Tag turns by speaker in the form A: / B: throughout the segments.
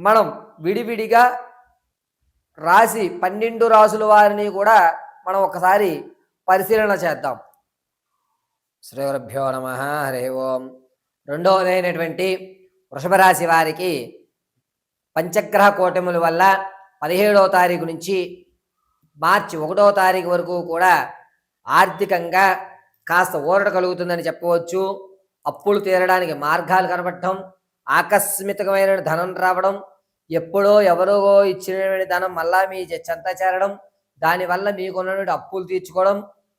A: మనం విడివిడిగా రాసి పన్నెండు రాసుల వారిని కూడా మనం ఒకసారి పరిశీలన చేద్దాం. శ్రీగురుభ్యో నమ. హరి ఓం. రెండవదైనటువంటి వృషభ రాశి వారికి పంచగ్రహ కూటముల వల్ల పదిహేడవ తారీఖు నుంచి మార్చి ఒకటవ తారీఖు వరకు కూడా ఆర్థికంగా కాస్త ఊరట కలుగుతుందని చెప్పవచ్చు. అప్పులు తీరడానికి మార్గాలు కనబడటం ఆకస్మికమైన ధనం రావడం ఎప్పుడో ఎవరో ఇచ్చిన ధనం మళ్ళా మీ చెంత చేరడం దానివల్ల మీకున్నటువంటి అప్పులు తీర్చుకోవడం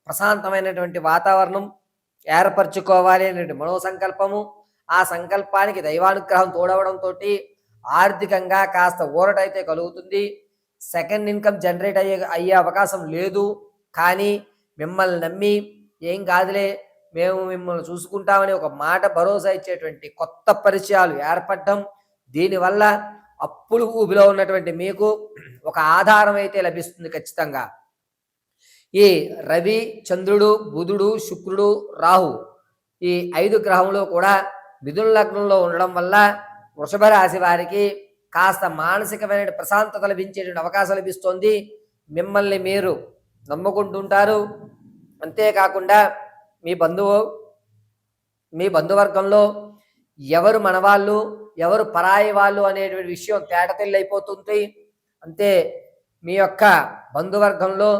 A: ప్రశాంతమైనటువంటి వాతావరణం ఏర్పరచుకోవాలి అనేటువంటి మనో సంకల్పము ఆ సంకల్పానికి దైవానుగ్రహం తోడవడంతో ఆర్థికంగా కాస్త ఊరటైతే కలుగుతుంది. సెకండ్ ఇన్కమ్ జనరేట్ అయ్యే అయ్యే అవకాశం లేదు. కానీ మిమ్మల్ని నమ్మి ఏం కాదులే మేము మిమ్మల్ని చూసుకుంటామని ఒక మాట భరోసా ఇచ్చేటువంటి కొత్త పరిచయాలు ఏర్పడటం దీనివల్ల అప్పులు ఊబిలో ఉన్నటువంటి మీకు ఒక ఆధారం అయితే లభిస్తుంది ఖచ్చితంగా. ఈ రవి చంద్రుడు బుధుడు శుక్రుడు రాహు ఈ ఐదు గ్రహంలో కూడా మిథున లగ్నంలో ఉండడం వల్ల వృషభ రాశి వారికి కాస్త మానసికమైన ప్రశాంతత లభించేటువంటి అవకాశం లభిస్తుంది. మిమ్మల్ని మీరు నమ్ముకుంటుంటారు. అంతేకాకుండా మీ బంధువు మీ బంధువర్గంలో ఎవరు మనవాళ్ళు ఎవరు పరాయి వాళ్ళు అనేటువంటి విషయం తేటతెల్లైపోతుంది అంతే మీ యొక్క బంధువర్గంలో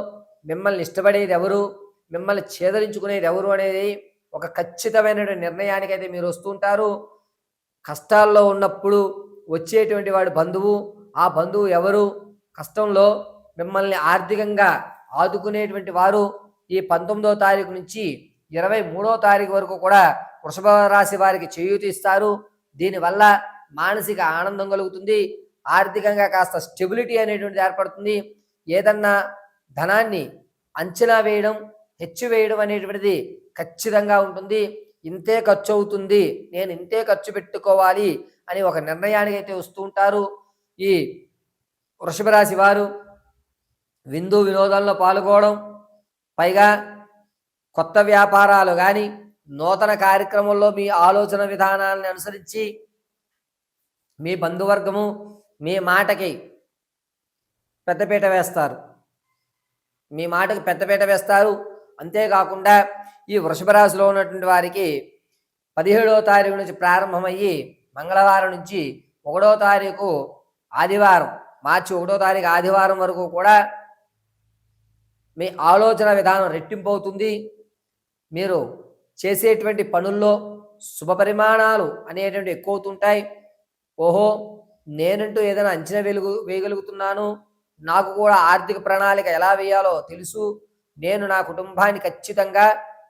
A: మిమ్మల్ని ఇష్టపడేది ఎవరు మిమ్మల్ని ఛేదరించుకునేది ఎవరు అనేది ఒక ఖచ్చితమైన నిర్ణయానికి అయితే మీరు వస్తుంటారు కష్టాల్లో ఉన్నప్పుడు వచ్చేటువంటి వాడు బంధువు ఆ బంధువు ఎవరు కష్టంలో మిమ్మల్ని ఆర్థికంగా ఆదుకునేటువంటి వారు ఈ పంతొమ్మిదో తారీఖు నుంచి ఇరవై మూడో తారీఖు వరకు కూడా వృషభ రాశి వారికి చేయూతి ఇస్తారు దీనివల్ల మానసిక ఆనందం కలుగుతుంది. ఆర్థికంగా కాస్త స్టెబిలిటీ అనేటువంటిది ఏర్పడుతుంది. ఏదన్నా ధనాన్ని అంచనా వేయడం హెచ్చు వేయడం అనేటువంటిది ఖచ్చితంగా ఉంటుంది. ఇంతే ఖర్చు అవుతుంది. నేను ఇంతే ఖర్చు పెట్టుకోవాలి అని ఒక నిర్ణయానికి అయితే వస్తూ ఉంటారు. ఈ వృషభ రాశి వారు విందు వినోదంలో పాల్గొనడం పైగా కొత్త వ్యాపారాలు కానీ నూతన కార్యక్రమంలో మీ ఆలోచన విధానాలను అనుసరించి మీ బంధువర్గము మీ మాటకి పెద్దపీట వేస్తారు. మీ మాటకి పెద్దపీట వేస్తారు. అంతేకాకుండా ఈ వృషభ రాశిలో ఉన్నటువంటి వారికి పదిహేడో తారీఖు నుంచి ప్రారంభమయ్యి మంగళవారం నుంచి ఒకటో తారీఖు ఆదివారం మార్చి ఒకటో తారీఖు ఆదివారం వరకు కూడా మీ ఆలోచన విధానం రెట్టింపు అవుతుంది. మీరు చేసేటువంటి పనుల్లో శుభ పరిమాణాలు అనేటువంటి ఎక్కువ అవుతుంటాయి ఓహో నేనంటూ ఏదైనా అంచనా వెలుగు వేయగలుగుతున్నాను. నాకు కూడా ఆర్థిక ప్రణాళిక ఎలా వేయాలో తెలుసు. నేను నా కుటుంబాన్ని ఖచ్చితంగా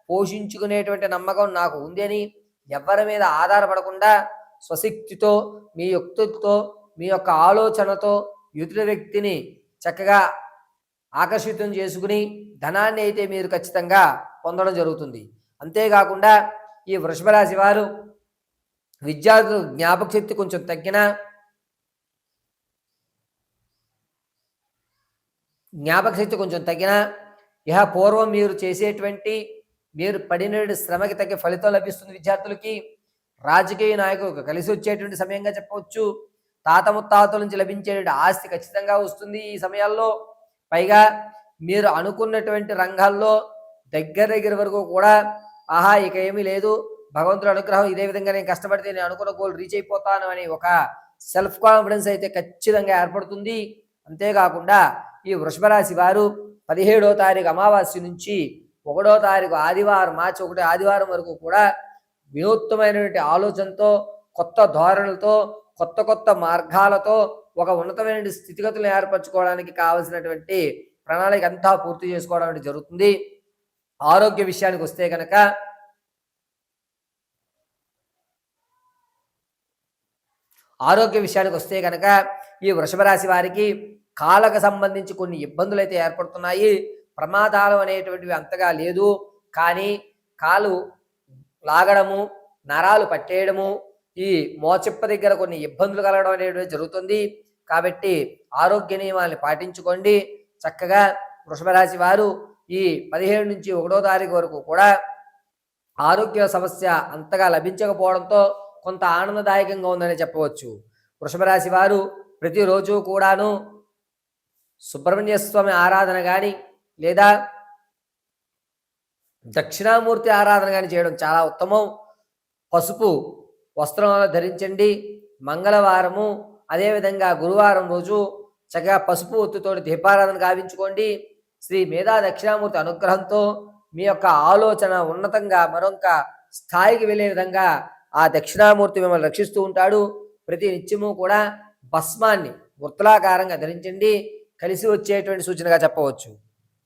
A: పోషించుకునేటువంటి నమ్మకం నాకు ఉంది అని ఎవరి మీద ఆధారపడకుండా స్వశక్తితో మీ యుక్తులతో మీ యొక్క ఆలోచనతో ఎదుటి వ్యక్తిని చక్కగా ఆకర్షితం చేసుకుని ధనాన్ని అయితే మీరు ఖచ్చితంగా పొందడం జరుగుతుంది. అంతేకాకుండా ఈ వృషభరాశి వారు విద్యార్థులు జ్ఞాపక శక్తి కొంచెం తగ్గిన జ్ఞాపక శక్తి కొంచెం తగ్గిన ఇహ పూర్వం మీరు చేసేటువంటి మీరు పడిన శ్రమకి తగ్గ ఫలితం లభిస్తుంది విద్యార్థులకి. రాజకీయ నాయకులకు కలిసి వచ్చేటువంటి సమయంగా చెప్పవచ్చు. తాత ముత్తాతల నుంచి లభించేటువంటి ఆస్తి ఖచ్చితంగా వస్తుంది ఈ సమయాల్లో. పైగా మీరు అనుకున్నటువంటి రంగాల్లో దగ్గర దగ్గర వరకు కూడా ఆహా ఇక ఏమీ లేదు. భగవంతుడు అనుగ్రహం ఇదే విధంగా నేను కష్టపడితే నేను అనుకున్న గోల్ రీచ్ అయిపోతాను అని ఒక సెల్ఫ్ కాన్ఫిడెన్స్ అయితే ఖచ్చితంగా ఏర్పడుతుంది. అంతేకాకుండా ఈ వృషభరాశి వారు పదిహేడో తారీఖు అమావాస్య నుంచి ఒకటో తారీఖు ఆదివారం మార్చి ఒకటి ఆదివారం వరకు కూడా వినూత్నమైనటువంటి ఆలోచనతో కొత్త ధోరణులతో కొత్త కొత్త మార్గాలతో ఒక ఉన్నతమైన స్థితిగతులను ఏర్పరచుకోవడానికి కావలసినటువంటి ప్రణాళిక అంతా పూర్తి చేసుకోవడం అనేది జరుగుతుంది. ఆరోగ్య విషయానికి వస్తే కనుక ఆరోగ్య విషయానికి వస్తే కనుక ఈ వృషభ రాశి వారికి కాలకు సంబంధించి కొన్ని ఇబ్బందులు అయితే ఏర్పడుతున్నాయి. ప్రమాదాలు అనేటువంటివి అంతగా లేదు. కానీ కాలు లాగడము నరాలు పట్టేయడము ఈ మోచిప్ప దగ్గర కొన్ని ఇబ్బందులు కలగడం అనేటువంటి జరుగుతుంది. కాబట్టి ఆరోగ్య నియమాల్ని పాటించుకోండి. చక్కగా వృషభ రాశి వారు ఈ పదిహేడు నుంచి ఒకటో తారీఖు వరకు కూడా ఆరోగ్య సమస్య అంతగా లభించకపోవడంతో కొంత ఆనందదాయకంగా ఉందని చెప్పవచ్చు. వృషభ రాశి వారు ప్రతిరోజు కూడాను సుబ్రహ్మణ్య స్వామి ఆరాధన కానీ లేదా దక్షిణామూర్తి ఆరాధన కానీ చేయడం చాలా ఉత్తమం. పసుపు వస్త్రం ధరించండి. మంగళవారము అదేవిధంగా గురువారం రోజు చక్కగా పసుపు ఒత్తుతోటి దీపారాధన గావించుకోండి. శ్రీ మేధా దక్షిణామూర్తి అనుగ్రహంతో మీ యొక్క ఆలోచన ఉన్నతంగా మరొక స్థాయికి వెళ్ళే విధంగా ఆ దక్షిణామూర్తి మిమ్మల్ని రక్షిస్తూ ఉంటాడు. ప్రతి నిత్యము కూడా భస్మాన్ని వృత్తలాకారంగా ధరించండి. కలిసి వచ్చేటువంటి సూచనగా చెప్పవచ్చు.